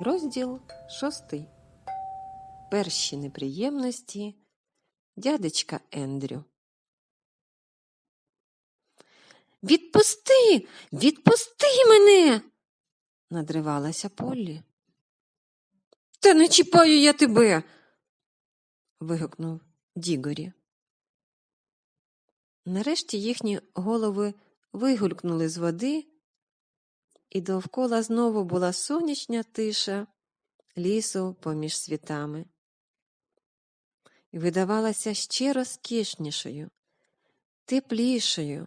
Розділ шостий. Перші неприємності дядечка Ендрю. Відпусти, відпусти мене. надривалася Поллі. Та не чіпаю я тебе. вигукнув Дігорі. Нарешті їхні голови вигулькнули з води, і довкола знову була сонячна тиша лісу поміж світами. І видавалася ще розкішнішою, теплішою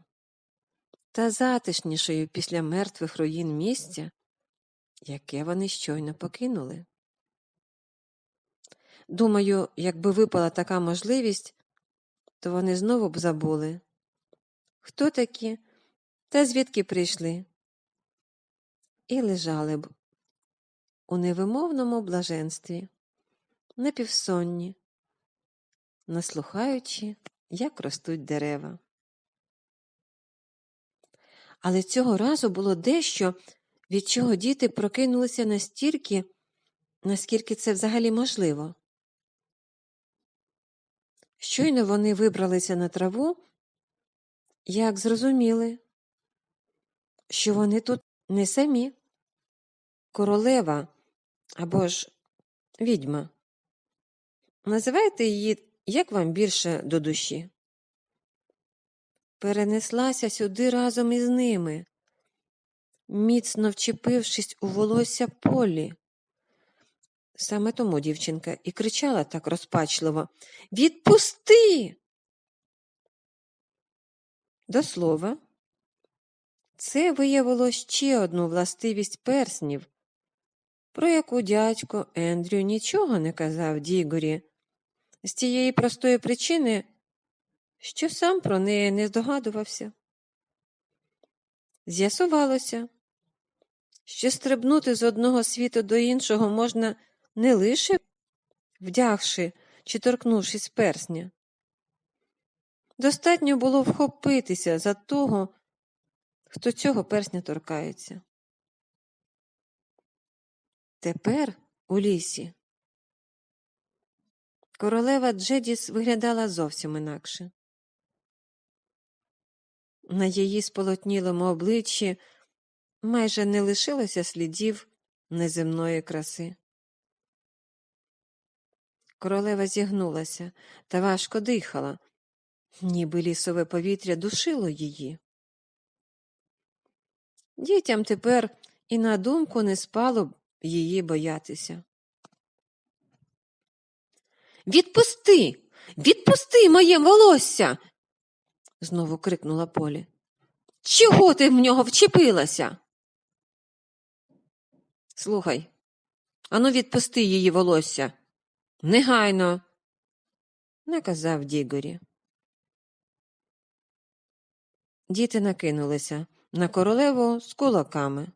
та затишнішою після мертвих руїн місця, яке вони щойно покинули. Думаю, якби випала така можливість, то вони знову б забули, хто такі та звідки прийшли, і лежали б у невимовному блаженстві, напівсонні, наслухаючи, як ростуть дерева. Але цього разу було дещо, від чого діти прокинулися настільки, наскільки це взагалі можливо. Щойно вони вибралися на траву, як зрозуміли, що вони тут не самі. Королева або ж відьма. Називайте її, як вам більше до душі. Перенеслася сюди разом із ними, міцно вчепившись у волосся полі. Саме тому дівчинка і кричала так розпачливо Відпусти. До слова, це виявило ще одну властивість перснів, про яку дядько Ендрю нічого не казав Дігорі, з тієї простої причини, що сам про неї не здогадувався. З'ясувалося, що стрибнути з одного світу до іншого можна не лише вдягши чи торкнувшись персня. Достатньо було вхопитися за того, хто цього персня торкається. Тепер у лісі королева Джедіс виглядала зовсім інакше. На її сполотнілому обличчі майже не лишилося слідів неземної краси. Королева зігнулася та важко дихала, ніби лісове повітря душило її. Дітям тепер і на думку не спало б її боятися. Відпусти, відпусти моє волосся. знову крикнула Полі. Чого ти в нього вчепилася? Слухай, ану відпусти її волосся. Негайно, наказав Дігорі. Діти накинулися на королеву з кулаками.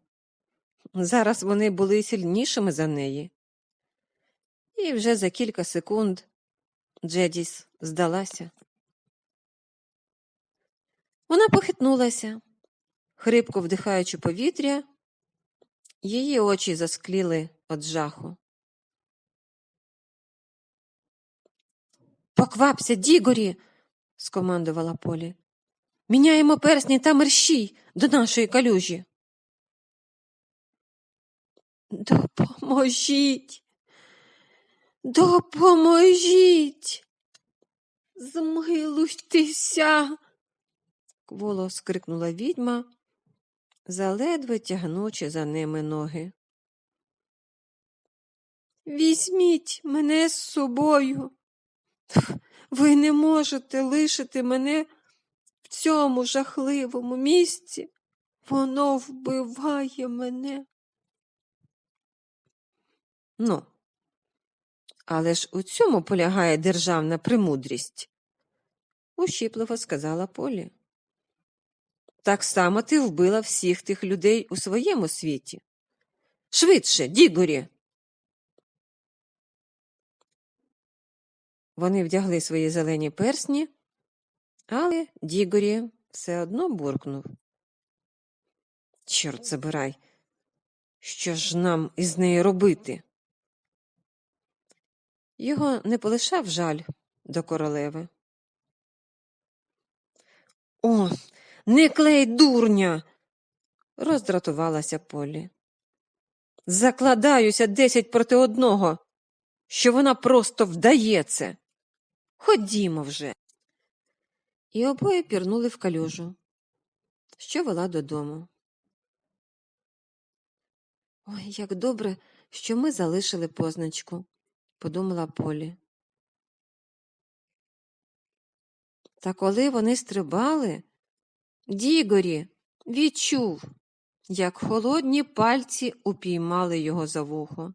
Зараз вони були сильнішими за неї. І вже за кілька секунд Джедіс здалася. Вона похитнулася, хрипко вдихаючи повітря, її очі заскліли від жаху. Поквапся, Дігорі, скомандувала Полі. Міняємо персні та мерщій до нашої калюжі. Допоможіть. Допоможіть. Змилуйтеся. кволо скрикнула відьма, заледве тягнучи за ними ноги. Візьміть мене з собою. Ви не можете лишити мене в цьому жахливому місці. Воно вбиває мене. Ну, але ж у цьому полягає державна премудрість, ущіпливо сказала Полі. Так само ти вбила всіх тих людей у своєму світі. Швидше, Дігорі. Вони вдягли свої зелені персні, але Дігорі все одно буркнув. Чорт забирай, Що ж нам із нею робити? Його не полишав жаль до королеви. О, не клей дурня. роздратувалася Полі. Закладаюся десять проти одного, що вона просто вдає це. Ходімо вже. І обоє пірнули в калюжу, що вела додому. Ой, як добре, що ми залишили позначку, подумала Полі. Та коли вони стрибали, Дігорі відчув, як холодні пальці упіймали його за вухо.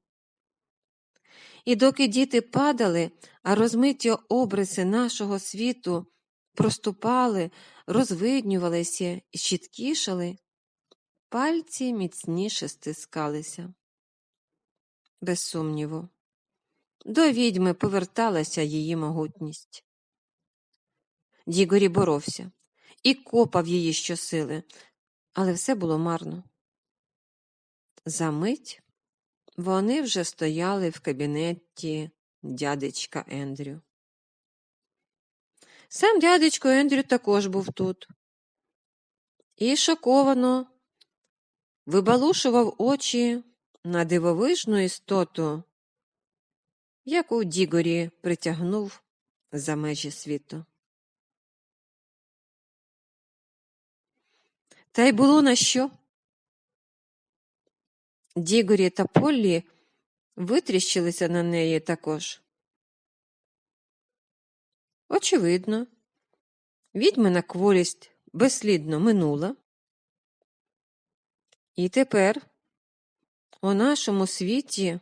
І доки діти падали, а розмиті обриси нашого світу проступали, розвиднювалися і чіткішали, пальці міцніше стискалися. Без сумніву, до відьми поверталася її могутність. Дігорі боровся і копав її щосили, але все було марно. Замить вони вже стояли в кабінеті дядечка Ендрю. Сам дядечко Ендрю також був тут. І шоковано вибалушував очі на дивовижну істоту, яку Дігорі притягнув за межі світу. Та й було на що. Дігорі та Поллі витріщилися на неї також. Очевидно, відьмина кволість безслідно минула. І тепер у нашому світі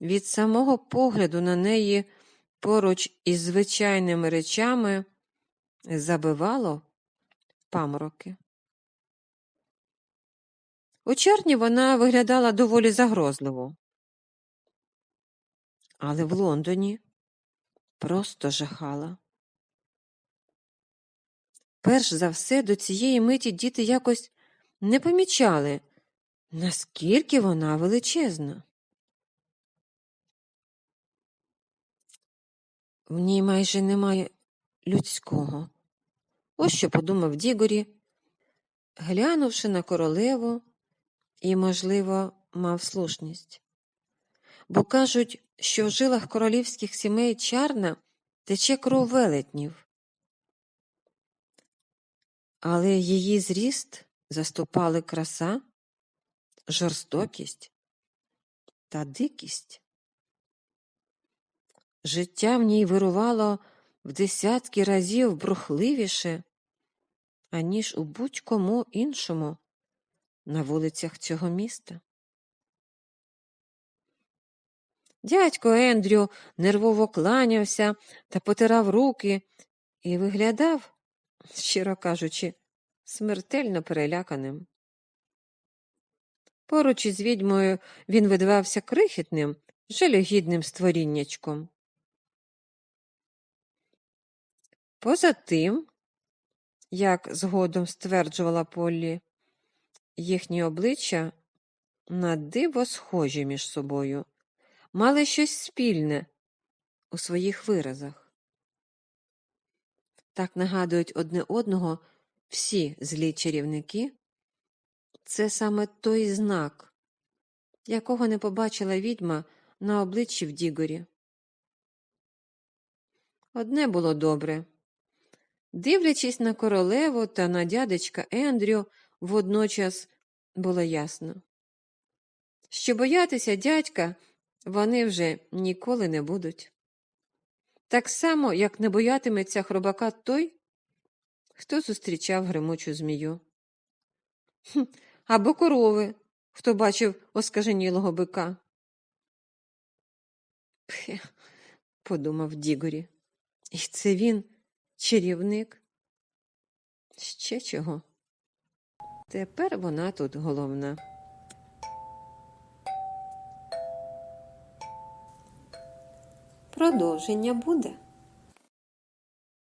від самого погляду на неї поруч із звичайними речами забивало памороки. У червні вона виглядала доволі загрозливо. Але в Лондоні просто жахала. Перш за все, до цієї миті діти якось не помічали, наскільки вона величезна. В ній майже немає людського. Ось що подумав Дігорі, глянувши на королеву і, можливо, мав слушність. Бо кажуть, що в жилах королівських сімей чарна тече кров велетнів. Але її зріст заступали краса, жорстокість та дикість. Життя в ній вирувало в десятки разів брухливіше, аніж у будь-кому іншому на вулицях цього міста. Дядько Ендрю нервово кланявся та потирав руки і виглядав, щиро кажучи, смертельно переляканим. Поруч із відьмою він видавався крихітним, жалюгідним створіннячком. Поза тим, як згодом стверджувала Поллі, їхні обличчя на диво схожі між собою, мали щось спільне у своїх виразах. Так нагадують одне одного всі злі чарівники. Це саме той знак, якого не побачила відьма на обличчі в Дігорі. Одне було добре. Дивлячись на королеву та на дядечка Ендрю, водночас було ясно, що боятися дядька вони вже ніколи не будуть. Так само, як не боятиметься хробака той, хто зустрічав гримучу змію. Хм, або корови, хто бачив оскаженілого бика. Пхе, подумав Дігорі. І це він, чарівник. Ще чого? Тепер вона тут головна. Продовження буде.